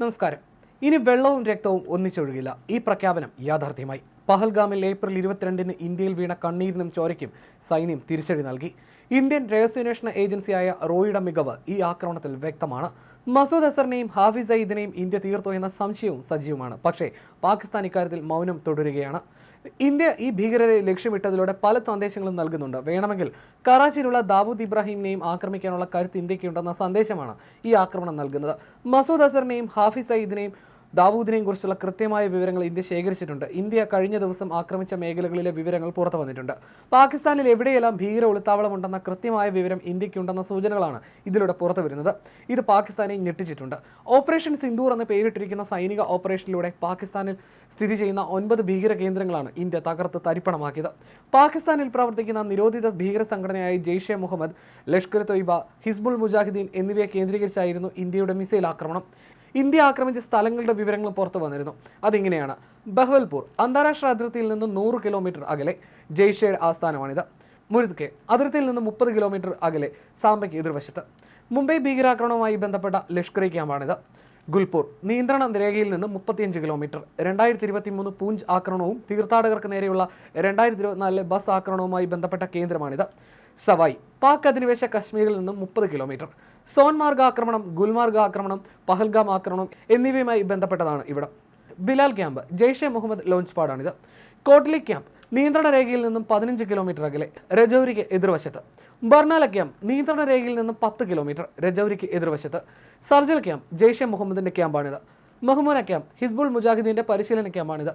നമസ്കാരം. ഇനി വെള്ളവും രക്തവും ഒന്നിച്ചൊഴുകില്ല. ഈ പ്രഖ്യാപനം യാഥാർത്ഥ്യമായി. പഹൽഗാമിൽ ഏപ്രിൽ ഇരുപത്തിരണ്ടിന് ഇന്ത്യയിൽ വീണ കണ്ണീരിനും ചോരയ്ക്കും സൈന്യം തിരിച്ചടി നൽകി. ഇന്ത്യൻ രഹസ്യാന്വേഷണ ഏജൻസിയായ റോയുടെ മികവ് ഈ ആക്രമണത്തിൽ വ്യക്തമാണ്. മസൂദ് അസറിനെയും ഹാഫിസ് സയ്യിദിനെയും ഇന്ത്യ തീർത്തു എന്ന സംശയവും സജീവമാണ്. പക്ഷേ പാകിസ്ഥാൻ ഇക്കാര്യത്തിൽ മൗനം തുടരുകയാണ്. ഇന്ത്യ ഈ ഭീകരരെ ലക്ഷ്യമിട്ടതിലൂടെ പല സന്ദേശങ്ങളും നൽകുന്നുണ്ട്. വേണമെങ്കിൽ കറാച്ചിയിലുള്ള ദാവൂദ് ഇബ്രാഹിമിനെയും ആക്രമിക്കാനുള്ള കരുത്ത് ഇന്ത്യക്കുണ്ടെന്ന സന്ദേശമാണ് ഈ ആക്രമണം നൽകുന്നത്. മസൂദ് അസറിനെയും ഹാഫിസ് സയ്യിദിനെയും ദാവൂദിനെയും കുറിച്ചുള്ള കൃത്യമായ വിവരങ്ങൾ ഇന്ത്യ ശേഖരിച്ചിട്ടുണ്ട്. ഇന്ത്യ കഴിഞ്ഞ ദിവസം ആക്രമിച്ച മേഖലകളിലെ വിവരങ്ങൾ പുറത്തു വന്നിട്ടുണ്ട്. പാകിസ്ഥാനിൽ എവിടെയെല്ലാം ഭീകര ഒളിത്താവളമുണ്ടെന്ന കൃത്യമായ വിവരം ഇന്ത്യക്കുണ്ടെന്ന സൂചനകളാണ് ഇതിലൂടെ പുറത്തു വരുന്നത്. ഇത് പാകിസ്ഥാനെ ഞെട്ടിച്ചിട്ടുണ്ട്. ഓപ്പറേഷൻ സിന്ദൂർ എന്ന് പേരിട്ടിരിക്കുന്ന സൈനിക ഓപ്പറേഷനിലൂടെ പാകിസ്ഥാനിൽ സ്ഥിതി ചെയ്യുന്ന ഒൻപത് ഭീകര കേന്ദ്രങ്ങളാണ് ഇന്ത്യ തകർത്ത് തരിപ്പണമാക്കിയത്. പാകിസ്ഥാനിൽ പ്രവർത്തിക്കുന്ന നിരോധിത ഭീകര സംഘടനയായ ജെയ്ഷെ മുഹമ്മദ് ലഷ്കർ തൊയ്ബ ഹിസ്ബുൾ മുജാഹിദ്ദീൻ എന്നിവയെ കേന്ദ്രീകരിച്ചായിരുന്നു ഇന്ത്യയുടെ മിസൈൽ ആക്രമണം. ഇന്ത്യ ആക്രമിച്ച സ്ഥലങ്ങളുടെ വിവരങ്ങൾ പുറത്തു വന്നിരുന്നു. അതിങ്ങനെയാണ് ബഹവൽപൂർ അന്താരാഷ്ട്ര അതിർത്തിയിൽ നിന്ന് നൂറ് കിലോമീറ്റർ അകലെ ജെയ്ഷയുടെ ആസ്ഥാനമാണിത്. മുരുദ്കെ അതിർത്തിയിൽ നിന്ന് മുപ്പത് കിലോമീറ്റർ അകലെ സാമ്പയ്ക്ക് എതിർവശത്ത്. മുംബൈ ഭീകരാക്രമണവുമായി ബന്ധപ്പെട്ട ലഷ്കർ ക്യാമ്പാണിത്. ഗുൽപൂർ നിയന്ത്രണ രേഖയിൽ നിന്ന് മുപ്പത്തിയഞ്ച് കിലോമീറ്റർ. രണ്ടായിരത്തി ഇരുപത്തി മൂന്ന് പൂഞ്ച് ആക്രമണവും തീർത്ഥാടകർക്ക് നേരെയുള്ള രണ്ടായിരത്തി ഇരുപത്തിനാലിലെ ബസ് ആക്രമണവുമായി ബന്ധപ്പെട്ട കേന്ദ്രമാണിത്. സവായ്. പാക് അധിനിവേശ കശ്മീരിൽ നിന്നും മുപ്പത് കിലോമീറ്റർ. സോൻമാർഗ് ആക്രമണം ഗുൽമാർഗ് ആക്രമണം പഹൽഗാം ആക്രമണം എന്നിവയുമായി ബന്ധപ്പെട്ടതാണ് ഇവിടം. ബിലാൽ ക്യാമ്പ് ജെയ്ഷെ മുഹമ്മദ് ലോഞ്ച് പാടാണിത്. കോട്ട്ലി ക്യാമ്പ് നിയന്ത്രണ രേഖയിൽ നിന്നും പതിനഞ്ച് കിലോമീറ്റർ അകലെ രജൌരിക്ക് എതിർവശത്ത്. ബർണാല ക്യാമ്പ് നിയന്ത്രണ രേഖയിൽ നിന്നും പത്ത് കിലോമീറ്റർ രജൌരിക്ക് എതിർവശത്ത്. സർജൽ ക്യാമ്പ് ജെയ്ഷെ മുഹമ്മദിന്റെ ക്യാമ്പാണിത്. മഹ്മൂന ക്യാമ്പ് ഹിസ്ബുൾ മുജാഹിദീന്റെ പരിശീലന ക്യാമ്പാണിത്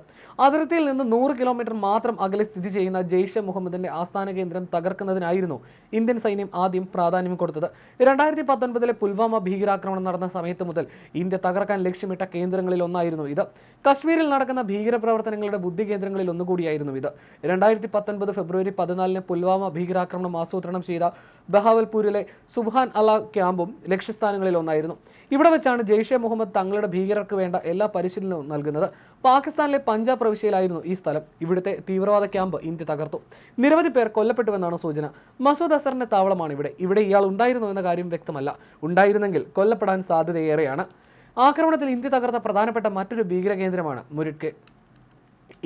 അതിർത്തിയിൽ നിന്ന് നൂറ് കിലോമീറ്റർ മാത്രം അകലെ സ്ഥിതി ചെയ്യുന്ന ജെയ്ഷെ മുഹമ്മദിന്റെ ആസ്ഥാന കേന്ദ്രം തകർക്കുന്നതിനായിരുന്നു ഇന്ത്യൻ സൈന്യം ആദ്യം പ്രാധാന്യം കൊടുത്തത്. രണ്ടായിരത്തി പത്തൊൻപതിലെ പുൽവാമ ഭീകരാക്രമണം നടന്ന സമയത്ത് മുതൽ ഇന്ത്യ തകർക്കാൻ ലക്ഷ്യമിട്ട കേന്ദ്രങ്ങളിൽ ഒന്നായിരുന്നു ഇത്. കശ്മീരിൽ നടക്കുന്ന ഭീകരപ്രവർത്തനങ്ങളുടെ ബുദ്ധി കേന്ദ്രങ്ങളിൽ ഒന്നുകൂടിയായിരുന്നു ഇത്. രണ്ടായിരത്തി പത്തൊൻപത് ഫെബ്രുവരി പതിനാലിന് പുൽവാമ ഭീകരാക്രമണം ആസൂത്രണം ചെയ്ത ബഹാവൽപൂരിലെ സുബാൻ അല ക്യാമ്പും ലക്ഷ്യസ്ഥാനങ്ങളിൽ ഒന്നായിരുന്നു. ഇവിടെ വെച്ചാണ് ജെയ്ഷെ മുഹമ്മദ് തങ്ങളുടെ ഭീകരർക്ക് വേണ്ട എല്ലാ പരിശീലനവും നൽകുന്നത്. പാകിസ്ഥാനിലെ പഞ്ചാബ് പ്രവിശ്യയിലായിരുന്നു ഈ സ്ഥലം. ഇവിടുത്തെ തീവ്രവാദ ക്യാമ്പ് ഇന്ത്യ തകർത്തു. നിരവധി പേർ കൊല്ലപ്പെട്ടുവെന്നാണ് സൂചന. മസൂദ് അസറിന്റെ താവളമാണ് ഇവിടെ. ഇവിടെ ഇയാൾ ഉണ്ടായിരുന്നു എന്ന കാര്യം വ്യക്തമല്ല. ഉണ്ടായിരുന്നെങ്കിൽ കൊല്ലപ്പെടാൻ സാധ്യതയേറെയാണ്. ആക്രമണത്തിൽ ഇന്ത്യ തകർത്ത പ്രധാനപ്പെട്ട മറ്റൊരു ഭീകര കേന്ദ്രമാണ് മുരുട്കെ.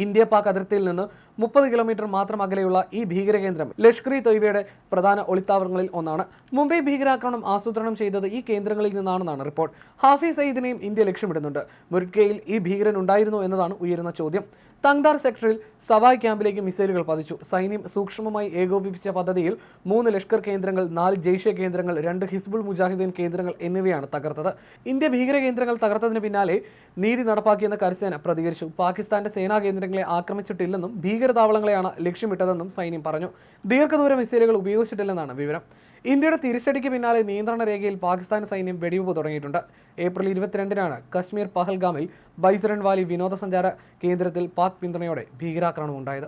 ഇന്ത്യ പാക് അതിർത്തിയിൽ നിന്ന് മുപ്പത് കിലോമീറ്റർ മാത്രം അകലെയുള്ള ഈ ഭീകരകേന്ദ്രം ലഷ്കർ ഇ തൊയ്ബയുടെ പ്രധാന ഒളിത്താവളങ്ങളിൽ ഒന്നാണ്. മുംബൈ ഭീകരാക്രമണം ആസൂത്രണം ചെയ്തത് ഈ കേന്ദ്രങ്ങളിൽ നിന്നാണെന്നാണ് റിപ്പോർട്ട്. ഹാഫിസ് സയ്യിദിനെയും ഇന്ത്യ ലക്ഷ്യമിടുന്നുണ്ട്. മുരുട്കയിൽ ഈ ഭീകരൻ ഉണ്ടായിരുന്നു എന്നതാണ് ഉയരുന്ന ചോദ്യം. തങ്താർ സെക്ടറിൽ സവായ് ക്യാമ്പിലേക്ക് മിസൈലുകൾ പതിച്ചു. സൈന്യം സൂക്ഷ്മമായി ഏകോപിപ്പിച്ച പദ്ധതിയിൽ മൂന്ന് ലഷ്കർ കേന്ദ്രങ്ങൾ നാല് ജെയ്ഷെ കേന്ദ്രങ്ങൾ രണ്ട് ഹിസ്ബുൾ മുജാഹിദ്ദീൻ കേന്ദ്രങ്ങൾ എന്നിവയാണ് തകർത്തത്. ഇന്ത്യ ഭീകര കേന്ദ്രങ്ങൾ തകർത്തതിന് പിന്നാലെ നീതി നടപ്പാക്കിയെന്ന് കരസേന പ്രതികരിച്ചു. പാകിസ്ഥാന്റെ സേനാ കേന്ദ്രങ്ങളെ ആക്രമിച്ചിട്ടില്ലെന്നും ഭീകരതാവളങ്ങളെയാണ് ലക്ഷ്യമിട്ടതെന്നും സൈന്യം പറഞ്ഞു. ദീർഘദൂര മിസൈലുകൾ ഉപയോഗിച്ചിട്ടില്ലെന്നാണ് വിവരം. ഇന്ത്യയുടെ തിരിച്ചടിക്ക് പിന്നാലെ നിയന്ത്രണ രേഖയിൽ പാകിസ്ഥാൻ സൈന്യം വെടിവെപ്പ് തുടങ്ങിയിട്ടുണ്ട്. ഏപ്രിൽ ഇരുപത്തിരണ്ടിനാണ് കശ്മീർ പഹൽഗാമിൽ ബൈസറൻ വാലി വിനോദസഞ്ചാര കേന്ദ്രത്തിൽ പാക് പിന്തുണയോടെ ഭീകരാക്രമണം ഉണ്ടായത്.